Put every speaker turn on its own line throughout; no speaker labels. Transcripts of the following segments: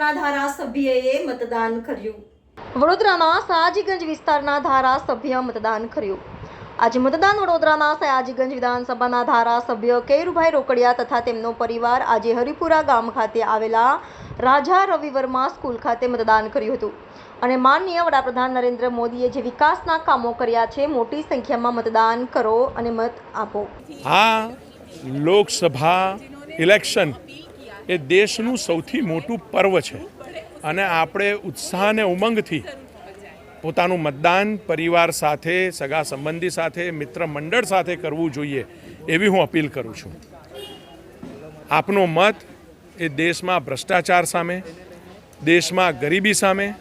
ધારાસભ્યએ મતદાન કર્યું.
વડોદરાના સયાજીગંજ વિસ્તારના ધારાસભ્ય મતદાન કર્યું. આજે મતદાન વડોદરાના સયાજીગંજ વિધાનસભાના ધારાસભ્ય કેરુભાઈ રોકડિયા તથા તેમનો પરિવાર આજે હરિપુરા ગામ ખાતે આવેલા રાજા રવિ વર્મા સ્કૂલ ખાતે મતદાન કર્યું હતું. અને માનનીય વડાપ્રધાન નરેન્દ્ર મોદીએ જે વિકાસના કામો કર્યા છે મોટી સંખ્યામાં મતદાન કરો અને મત આપો.
આ લોકસભા ઇલેક્શન એ દેશનું સૌથી મોટું પર્વ છે. અને આપણે ઉત્સાહ અને ઉમંગથી પોતાનું મતદાન પરિવાર સાથે, સગા સંબંધી સાથે, મિત્ર મંડળ સાથે કરવું જોઈએ એવી હું અપીલ કરું છું. આપનો મત એ દેશમાં ભ્રષ્ટાચાર સામે, દેશમાં ગરીબી સામે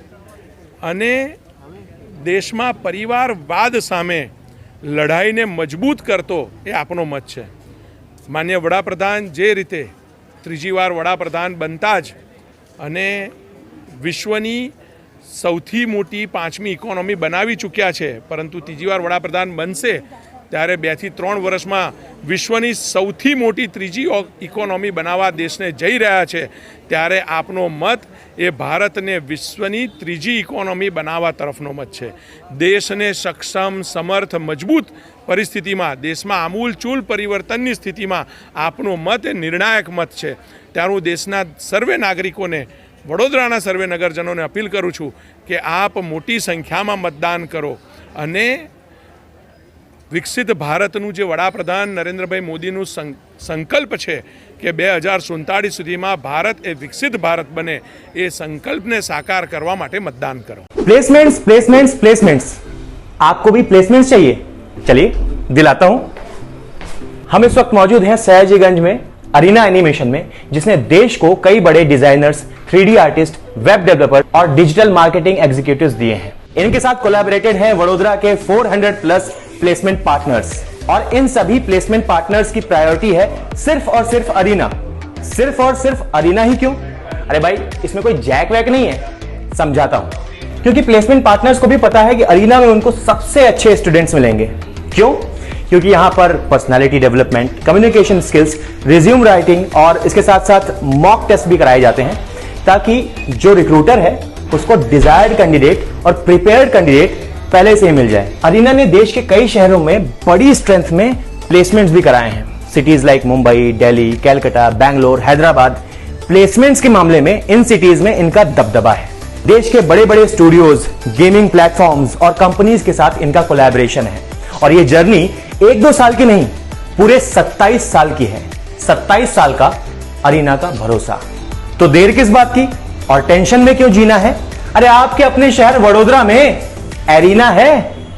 અને દેશમાં પરિવારવાદ સામે લડાઈને મજબૂત કરતો એ આપનો મત છે. માન્ય વડાપ્રધાન જે રીતે ત્રીજી વાર વડાપ્રધાન બનતા જ અને વિશ્વની સૌથી મોટી પાંચમી ઇકોનોમી બનાવી ચૂક્યા છે. પરંતુ ત્રીજી વાર વડાપ્રધાન બનશે ત્યારે બેથી ત્રણ વર્ષમાં વિશ્વની સૌથી મોટી ત્રીજી ઇકોનોમી બનાવવા દેશને જઈ રહ્યા છે. ત્યારે આપનો મત એ ભારતને વિશ્વની ત્રીજી ઇકોનોમી બનાવવા તરફનો મત છે. દેશને સક્ષમ, સમર્થ, મજબૂત પરિસ્થિતિમાં, દેશમાં આમૂલચૂલ પરિવર્તનની સ્થિતિમાં આપનો મત એ નિર્ણાયક મત છે. ત્યારે હું દેશના સર્વે નાગરિકોને, વડોદરાના સર્વે નગરજનોને અપીલ કરું છું કે આપ મોટી સંખ્યામાં મતદાન કરો અને વિકસિત ભારતનું જે વડાપ્રધાન નરેન્દ્રભાઈ મોદીનું સં- સંકલ્પ છે કે બે હજાર સુડતાળીસ સુધીમાં ભારત એ વિકસિત ભારત બને એ સંકલ્પને સાકાર કરવા માટે મતદાન કરો
प्लेसमेंट्स प्लेसमेंट्स प्लेसमेंट्स आपको भी प्लेसमेंट्स चाहिए चलिए दिलाता हूं हम इस वक्त मौजूद हैं सयाजीगंज में अरीना एनिमेशन में जिसने देश को कई बड़े designers three artist web developer और डिजिटल मार्केटिंग एग्जीक्यूटिव्स दिए हैं इनके साथ कोलैबोरेटेड है वडोदरा के 400 प्लस प्लेसमेंट पार्टनर्स और इन सभी प्लेसमेंट पार्टनर्स की प्रायोरिटी है सिर्फ़ और सिर्फ़ अरीना। सिर्फ़ और सिर्फ़ अरीना ही क्यों? अरे भाई, इसमें कोई जैक वैक नहीं है। समझाता हूँ। क्योंकि प्लेसमेंट पार्टनर्स को भी पता है कि अरीना में उनको सबसे अच्छे स्टूडेंट्स मिलेंगे। क्यों? क्योंकि यहाँ पर personality development communication skills resume writing और इसके साथ साथ मॉक टेस्ट भी कराए जाते हैं। ताकि जो रिक्रूटर है, उसको डिजायर्ड कैंडिडेट और प्रिपेयर्ड कैंडिडेट पहले से ही मिल जाए। अरीना ने देश के कई शहरों में बड़ी स्ट्रेंथ में प्लेसमेंट्स भी कराए हैं। Cities like Mumbai Delhi Calcutta Bangalore Hyderabad placements के मामले में इन सिटीज़ में इनका दबदबा है। देश के बड़े बड़े स्टूडियोज गेमिंग प्लेटफॉर्म्स और कंपनीज़ के साथ इनका कोलैबोरेशन है। और ये जर्नी एक दो साल की नहीं, पूरे 27 साल की है। 27 साल का अरीना का भरोसा। तो देर किस बात की? और टेंशन में क्यों जीना है? अरे आपके अपने शहर वडोदरा में एरीना है?